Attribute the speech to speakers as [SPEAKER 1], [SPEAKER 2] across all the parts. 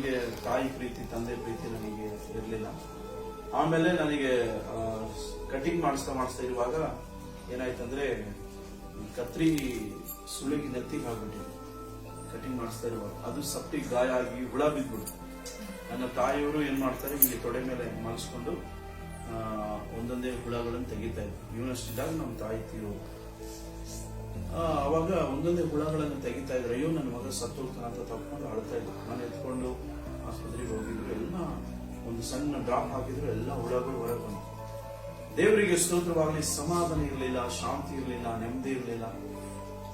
[SPEAKER 1] ನನಗೆ ತಾಯಿ ಪ್ರೀತಿ, ತಂದೆ ಪ್ರೀತಿ ನನಗೆ ಇರಲಿಲ್ಲ. ಆಮೇಲೆ ನನಗೆ ಕಟಿಂಗ್ ಮಾಡಿಸ್ತಾ ಮಾಡಿಸ್ತಾ ಇರುವಾಗ ಏನಾಯ್ತಂದ್ರೆ ಅಂದ್ರೆ ಕತ್ರಿ ಸುಳಿಗೆ ನೆತ್ತಿಗೆ ಆಗ್ಬಿಟ್ಟಿದೆ ಕಟಿಂಗ್ ಮಾಡಿಸ್ತಾ ಇರುವಾಗ. ಅದು ಸಪ್ಟಿ ಗಾಯ ಆಗಿ ಹುಳ ಬಿದ್ಬಿಡ್ತು ನನ್ನ ತಾಯಿಯವರು ಏನ್ ಮಾಡ್ತಾರೆ, ಇಲ್ಲಿ ತೊಡೆ ಮೇಲೆ ಮಲಸ್ಕೊಂಡು ಒಂದೊಂದೇ ಹುಳಗಳನ್ನು ತೆಗಿತಾ ಇದ್ರು. ಯೂನಿವರ್ಸಿಟಿದಾಗ ನಮ್ಮ ತಾಯಿ ತೀರು ಅವಾಗ ಒಂದೊಂದೇ ಹುಳಗಳನ್ನು ತೆಗಿತಾ ಇದ್ರು. ಅಯ್ಯೋ, ನನ್ನ ಮಗ ಸತ್ತೋಗ್ತಾನೆ ಅಂತ ತಪ್ಕೊಂಡು ಅಳ್ತಾ ಇದ್ರು. ನಾನು ಎತ್ಕೊಂಡು ಆಸ್ಪತ್ರೆಗೆ ಹೋಗಿದ್ರು. ಎಲ್ಲ ಒಂದು ಸಣ್ಣ ಡ್ರಾಪ್ ಹಾಕಿದ್ರು. ಎಲ್ಲ ಹುಳಗಳು ಹೊರಗೆ ಬಂತು. ದೇವರಿಗೆ ಸ್ತೋತ್ರವಾಗಲಿ. ಸಮಾಧಾನ ಇರಲಿಲ್ಲ, ಶಾಂತಿ ಇರಲಿಲ್ಲ, ನೆಮ್ಮದಿ ಇರಲಿಲ್ಲ.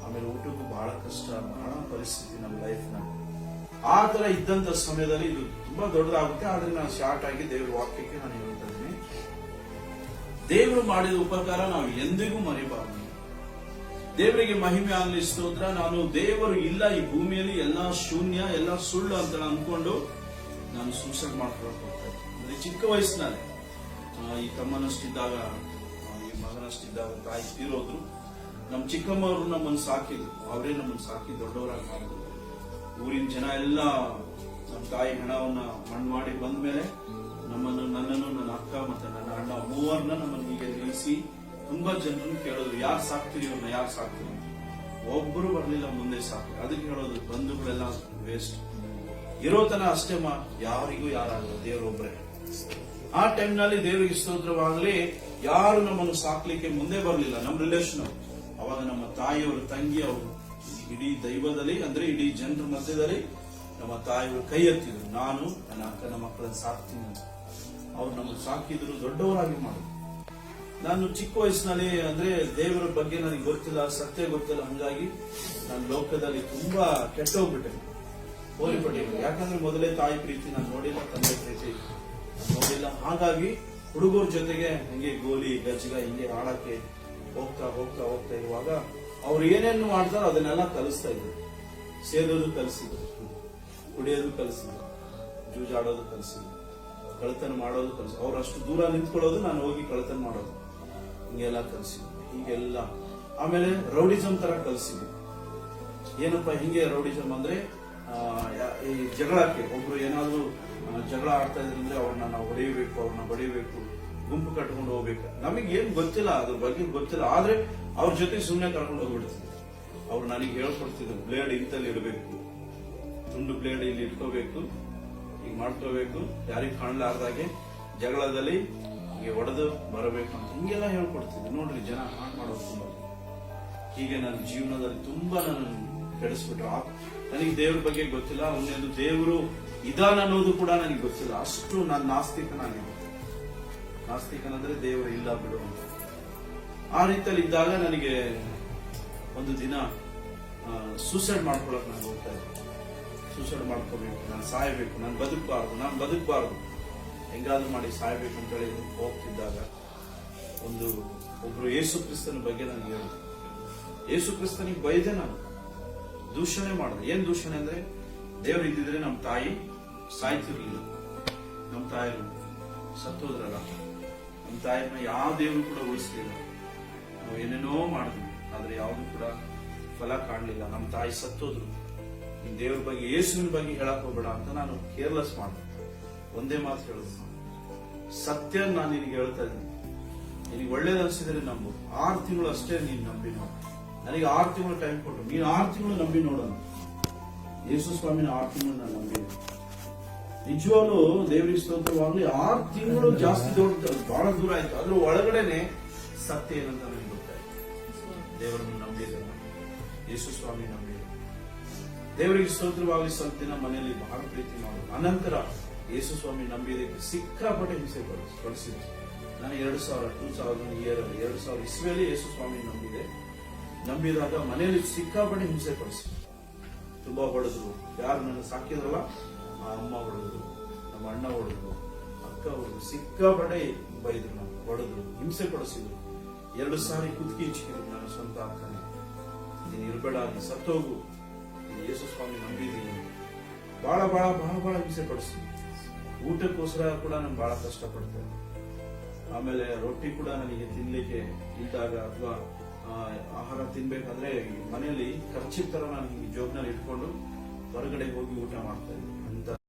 [SPEAKER 1] ಆಮೇಲೆ ಊಟಕ್ಕೂ ಬಹಳ ಕಷ್ಟ. ಬಹಳ ಪರಿಸ್ಥಿತಿ ನಮ್ಮ ಲೈಫ್ನ ಆ ತರ ಇದ್ದಂತ ಸಮಯದಲ್ಲಿ ಇದು ತುಂಬಾ ದೊಡ್ಡದಾಗುತ್ತೆ. ಆದ್ರೆ ನಾನು ಶಾರ್ಟ್ ಆಗಿ ದೇವರ ವಾಕ್ಯಕ್ಕೆ ನಾನು ಹೇಳ್ತಾ ಇದ್ದೀನಿ. ದೇವರು ಮಾಡಿದ ಉಪಕಾರ ನಾವು ಎಂದಿಗೂ ಮರಿಬಾರದು. ದೇವರಿಗೆ ಮಹಿಮೆ ಆಗಲಿ ಸ್ತೋತ್ರ. ನಾನು ದೇವರು ಇಲ್ಲ ಈ ಭೂಮಿಯಲ್ಲಿ, ಎಲ್ಲ ಶೂನ್ಯ, ಎಲ್ಲ ಸುಳ್ಳು ಅಂತ ಅನ್ಕೊಂಡು ನಾನು ಸೂಸೈಡ್ ಮಾಡ್ಕೊಳಕ್ ಹೋಗ್ತಾ ಅಂದ್ರೆ ಚಿಕ್ಕ ವಯಸ್ಸಿನಲ್ಲಿ. ಈ ತಮ್ಮನಷ್ಟಿದ್ದಾಗ ಈ ಮಗನಷ್ಟಿದ್ದಾಗ ತಾಯಿ ತೀರೋದ್ರು. ನಮ್ಮ ಚಿಕ್ಕಮ್ಮವರು ನಮ್ಮನ್ನು ಸಾಕಿದ್ರು. ಅವರೇ ನಮ್ಮನ್ನು ಸಾಕಿ ದೊಡ್ಡವರಾಗಿ ಮಾಡಿದ್ರು. ಊರಿನ ಜನ ಎಲ್ಲ ನಮ್ಮ ತಾಯಿ ಹಣವನ್ನ ಮಣ್ಣು ಮಾಡಿ ಬಂದ್ಮೇಲೆ ನಮ್ಮನ್ನು ನನ್ನನ್ನು, ನನ್ನ ಅಕ್ಕ ಮತ್ತೆ ನನ್ನ ಅಣ್ಣ ಮೂವರನ್ನ ನಮ್ಮನ್ನು ಹೀಗೆ ನಿಲ್ಲಿಸಿ ತುಂಬಾ ಜನರು ಕೇಳೋದು, ಯಾರು ಸಾಕ್ತೀರಿ ಇವ್ರನ್ನ, ಯಾರು ಸಾಕ್ತೀರಿ? ಒಬ್ರು ಬರ್ಲಿಲ್ಲ, ಮುಂದೆ ಸಾಕು. ಅದಕ್ಕೆ ಹೇಳೋದು, ಬಂಧುಗಳೆಲ್ಲ ವೇಸ್ಟ್ ಇರೋತನ ಅಷ್ಟೇ ಮಾ, ಯಾರಿಗೂ ಯಾರಾಗಲ್ಲ ದೇವರೊಬ್ಬರೇ ಆ ಟೈಮ್ನಲ್ಲಿ ದೇವರಿಗೆ ಸ್ತೋತ್ರವಾಗಲಿ, ಯಾರು ನಮ್ಮನ್ನು ಸಾಕ್ಲಿಕ್ಕೆ ಮುಂದೆ ಬರಲಿಲ್ಲ, ನಮ್ಮ ರಿಲೇಷನ್ ಅವಾಗ ನಮ್ಮ ತಾಯಿಯವರು ತಂಗಿಯವರು ಇಡೀ ದೈವದಲ್ಲಿ, ಅಂದ್ರೆ ಇಡೀ ಜನರ ಮಧ್ಯದಲ್ಲಿ ನಮ್ಮ ತಾಯಿಯವರು ಕೈ ಎತ್ತಿದ್ರು. ನಾನು ನನ್ನ ಅಕ್ಕನ ಮಕ್ಕಳನ್ನು ಸಾಕ್ತೀನಿ ಅವ್ರು ನಮ್ಮನ್ನು ಸಾಕಿದ್ರು, ದೊಡ್ಡವರಾಗಿ ಮಾಡಿದ್ರು. ನಾನು ಚಿಕ್ಕ ವಯಸ್ಸಿನಲ್ಲಿ ಅಂದ್ರೆ ದೇವರ ಬಗ್ಗೆ ನನಗೆ ಗೊತ್ತಿಲ್ಲ, ಸತ್ಯ ಗೊತ್ತಿಲ್ಲ. ಹಂಗಾಗಿ ನಾನು ಲೋಕದಲ್ಲಿ ತುಂಬಾ ಕೆಟ್ಟೋಗ್ಬಿಟ್ಟೆ. ಹೋಲಿಪಟ್ಟಿಲ್ಲ ಯಾಕಂದ್ರೆ ಮೊದಲೇ ತಾಯಿ ಪ್ರೀತಿ ನಾನು ನೋಡಿಲ್ಲ, ತಂದೆ ಪ್ರೀತಿ ನೋಡಿಲ್ಲ. ಹಾಗಾಗಿ ಹುಡುಗರ ಜೊತೆಗೆ ಹಂಗೆ ಗೋಲಿ, ಗಜ್ಗ ಹಿಂಗೆ ಆಡಕ್ಕೆ ಹೋಗ್ತಾ ಹೋಗ್ತಾ ಹೋಗ್ತಾ ಇರುವಾಗ ಅವ್ರು ಏನೇನು ಮಾಡ್ತಾರೋ ಅದನ್ನೆಲ್ಲ ಕಲಿಸ್ತಾ ಇದ್ರು. ಸೇರೋದು ಕಲಿಸಿದ್ರು. ಕುಡಿಯೋದು ಕಲಿಸಿದ್ರು. ಜೂಜಾಡೋದು ಕಲಿಸಿದ್ರು. ಕಳತನ ಮಾಡೋದು ಕಲಿಸಿ ಅವ್ರು ಅಷ್ಟು ದೂರ ನಿಂತ್ಕೊಳ್ಳೋದು, ನಾನು ಹೋಗಿ ಕಳತನ ಮಾಡೋದು. ಹಿಂಗೆಲ್ಲ ಕಲಿಸಿದ್ವಿ, ಹೀಗೆಲ್ಲ. ಆಮೇಲೆ ರೌಡಿಸಮ್ ತರ ಕಲಿಸಿದ್ವಿ. ಏನಪ್ಪ ಹಿಂಗೆ ರೌಡಿಸಮ್ ಅಂದ್ರೆ ಈ ಜಗಳಕ್ಕೆ ಒಬ್ರು ಏನಾದ್ರೂ ಜಗಳ ಆಡ್ತಾ ಇದ್ರೆ ಅವ್ರನ್ನ ನಾವು ಹೊಡೆಯಬೇಕು, ಅವ್ರನ್ನ ಬಡಿಬೇಕು, ಗುಂಪು ಕಟ್ಕೊಂಡು ಹೋಗ್ಬೇಕು. ನಮಗೆ ಏನ್ ಗೊತ್ತಿಲ್ಲ, ಅದ್ರ ಬಗ್ಗೆ ಗೊತ್ತಿಲ್ಲ. ಆದ್ರೆ ಅವ್ರ ಜೊತೆ ಸುಮ್ಮನೆ ಕರ್ಕೊಂಡು ಹೋಗ್ಬಿಡ್ತಿದ್ರು ಅವ್ರು ನನಗೆ ಹೇಳ್ಕೊಡ್ತಿದ್ರು, ಬ್ಲೇಡ್ ಇಂತಲ್ಲಿ ಇಡಬೇಕು. ತುಂಡು ಬ್ಲೇಡ್ ಇಲ್ಲಿ ಇಟ್ಕೋಬೇಕು ಈಗ ಮಾಡ್ಕೋಬೇಕು. ಯಾರಿಗ್ ಕಾಣಲಾರ್ದಾಗೆ ಜಗಳದಲ್ಲಿ ಹೀಗೆ ಒಡೆದು ಬರಬೇಕು ಅಂತ ಹಿಂಗೆಲ್ಲ ಹೇಳ್ಕೊಡ್ತಿದ್ದೆ. ನೋಡ್ರಿ, ಜನ ಹಾಳು ಮಾಡೋದು ತುಂಬಾ. ಹೀಗೆ ನನ್ನ ಜೀವನದಲ್ಲಿ ತುಂಬಾ ನನ್ನ ಕೆಡಿಸ್ಬಿಟ್ರು. ನನಗೆ ದೇವ್ರ ಬಗ್ಗೆ ಗೊತ್ತಿಲ್ಲ ಒಂದೇನು ದೇವರು ಇದಾನ ಅನ್ನೋದು ಕೂಡ ನನಗೆ ಗೊತ್ತಿಲ್ಲ. ಅಷ್ಟು ನಾನು ನಾಸ್ತಿಕನಾಗಿದ್ದೆ. ನಾಸ್ತಿಕನಂದ್ರೆ ದೇವರು ಇಲ್ಲ ಬಿಡು ಅಂತ. ಆ ರೀತಿಯಲ್ಲಿ ಇದ್ದಾಗ ನನಗೆ ಒಂದು ದಿನ ಸೂಸೈಡ್ ಮಾಡ್ಕೊಳಕ್ ನಾನು ಹೋಗ್ತಾ ಇದ್ದೆ. ಸೂಸೈಡ್ ಮಾಡ್ಕೋಬೇಕು, ನಾನು ಸಾಯಬೇಕು, ನಾನು ಬದುಕಬಾರ್ದು ನಾನು ಬದುಕಬಾರ್ದು. ಹೆಂಗಾದ್ರೂ ಮಾಡಿ ಸಾಯಬೇಕು ಅಂತ ಹೇಳಿ ಹೋಗ್ತಿದ್ದಾಗ ಒಂದು ಒಬ್ರು ಯೇಸು ಕ್ರಿಸ್ತನ ಬಗ್ಗೆ ನನಗೆ ಹೇಳಿ. ಯೇಸು ಕ್ರಿಸ್ತನಿಗೆ ಬೈದೆ ನಾನು. ದೂಷಣೆ ಮಾಡಿದೆ. ಏನ್ ದೂಷಣೆ ಅಂದ್ರೆ? ದೇವ್ರು ಇದ್ದಿದ್ರೆ ನಮ್ಮ ತಾಯಿ ಸಾಯ್ತಿರ್ಲಿಲ್ಲ. ನಮ್ಮ ತಾಯಿರು ಸತ್ತೋದ್ರಲ್ಲ. ನಮ್ಮ ತಾಯಿನ ಯಾವ ದೇವರು ಕೂಡ ಉಳಿಸ್ಲಿಲ್ಲ. ನಾವು ಏನೇನೋ ಮಾಡಿದ್ವಿ, ಆದ್ರೆ ಯಾವುದು ಕೂಡ ಫಲ ಕಾಣಲಿಲ್ಲ. ನಮ್ಮ ತಾಯಿ ಸತ್ತೋದ್ರು. ನಿಮ್ ದೇವ್ರ ಬಗ್ಗೆ, ಯೇಸುವಿನ ಬಗ್ಗೆ ಹೇಳಕ್ ಹೋಗ್ಬೇಡ ಅಂತ ನಾನು ಕೇರ್ಲೆಸ್ ಮಾಡಿದೆ. ಒಂದೇ ಮಾತು ಹೇಳೋದು. ಸತ್ಯ ನಾನು ನಿನಗೆ ಹೇಳ್ತಾ ಇದ್ದೀನಿ. ನಿನಗೆ ಒಳ್ಳೇದು ಅನ್ಸಿದ್ರೆ ನಂಬು. ಆರು ತಿಂಗಳು ಅಷ್ಟೇ ನೀನು ನಂಬಿ ನೋಡು. ನನಗೆ ಆರು ತಿಂಗಳು ಟೈಮ್ ಕೊಟ್ಟು ನೀನು ಆರು ತಿಂಗಳು ನಂಬಿ ನೋಡೋಣ ಯೇಸು ಸ್ವಾಮಿನ ಆರು ತಿಂಗಳು ನಾನು ನಂಬಿ ನಿಜವಾಗ್ಲು ದೇವರಿಗೆ ಸ್ತೋತ್ರವಾಗ್ಲಿ ಆರು ತಿಂಗಳು ಜಾಸ್ತಿ ದೊಡ್ಡ, ಬಹಳ ದೂರ ಆಯ್ತು. ಅದ್ರ ಒಳಗಡೆನೆ ಸತ್ಯ ಏನಂತ ನನಗೆ ಗೊತ್ತಾಯ್ತು. ದೇವರನ್ನು ನಂಬಿದೆ. ಯೇಸು ಸ್ವಾಮಿ ನಂಬಿದೆ. ದೇವರಿಗೆ ಸ್ತೋತ್ರವಾಗಲಿ ದಿನ ಮನೆಯಲ್ಲಿ ಬಹಳ ಪ್ರೀತಿ ಮಾಡೋದು ಅನಂತರ ಯೇಸು ಸ್ವಾಮಿ ನಂಬಿದೆ ಸಿಕ್ಕಾಪಟ್ಟೆ ಹಿಂಸೆ ಪಡಿಸ್- ಪಡಿಸಿದ್ರು. ನಾನು ಎರಡು ಸಾವಿರ ಟೂ ತೌಸಂಡ್ ಇಯರ್ ಎರಡು ಸಾವಿರ ಇಸ್ವಿಯಲ್ಲಿ ಯೇಸು ಸ್ವಾಮಿ ನಂಬಿದೆ. ನಂಬಿದಾಗ ಮನೆಯಲ್ಲಿ ಸಿಕ್ಕಾಪಟ್ಟೆ ಹಿಂಸೆ ಪಡಿಸಿದ್ರು ತುಂಬಾ ಹೊಡೆದ್ರು. ಯಾರು ನನ್ನ ಸಾಕಿದ್ರಲ್ಲ ಆ ಅಮ್ಮ ಹೊಡೆದ್ರು, ನಮ್ಮ ಅಣ್ಣ ಹೊಡೆದ್ರು, ಅಕ್ಕ ಹೊಡೆದ್ರು, ಸಿಕ್ಕಾಪಟ್ಟೆ ಬೈದ್ರು ನಾನು ಹೊಡೆದ್ರು, ಹಿಂಸೆ ಪಡಿಸಿದ್ರು. ಎರಡು ಸಾರಿ ಕುತ್ಕಿ ಇಚ್ಚಿದ್ರು ನನ್ನ ಸ್ವಂತ ಅಕ್ಕನೇ. ನೀನು ಇರಬೇಡ, ನೀನು ಸತ್ತೋಗು. ಯೇಸು ಸ್ವಾಮಿ ನಂಬಿದ್ದೀನಿ ಬಹಳ ಬಹಳ ಬಹಳ ಬಹಳ ಹಿಂಸೆ ಪಡಿಸಿದ್ರು. ಊಟಕ್ಕೋಸ್ಕರ ಕೂಡ ನಾನು ಬಹಳ ಕಷ್ಟಪಡ್ತೇನೆ. ಆಮೇಲೆ ರೊಟ್ಟಿ ಕೂಡ ನನಗೆ ತಿನ್ಲಿಕ್ಕೆ ಇದ್ದಾಗ ಅಥವಾ ಆಹಾರ ತಿನ್ಬೇಕಾದ್ರೆ ಮನೆಯಲ್ಲಿ ಖರ್ಚಿನ ತರ ನಾನು ಈ ಜೋಬ್ನಲ್ಲಿ ಇಟ್ಕೊಂಡು ಹೊರಗಡೆ ಹೋಗಿ ಊಟ ಮಾಡ್ತಾ ಇದ್ದೆ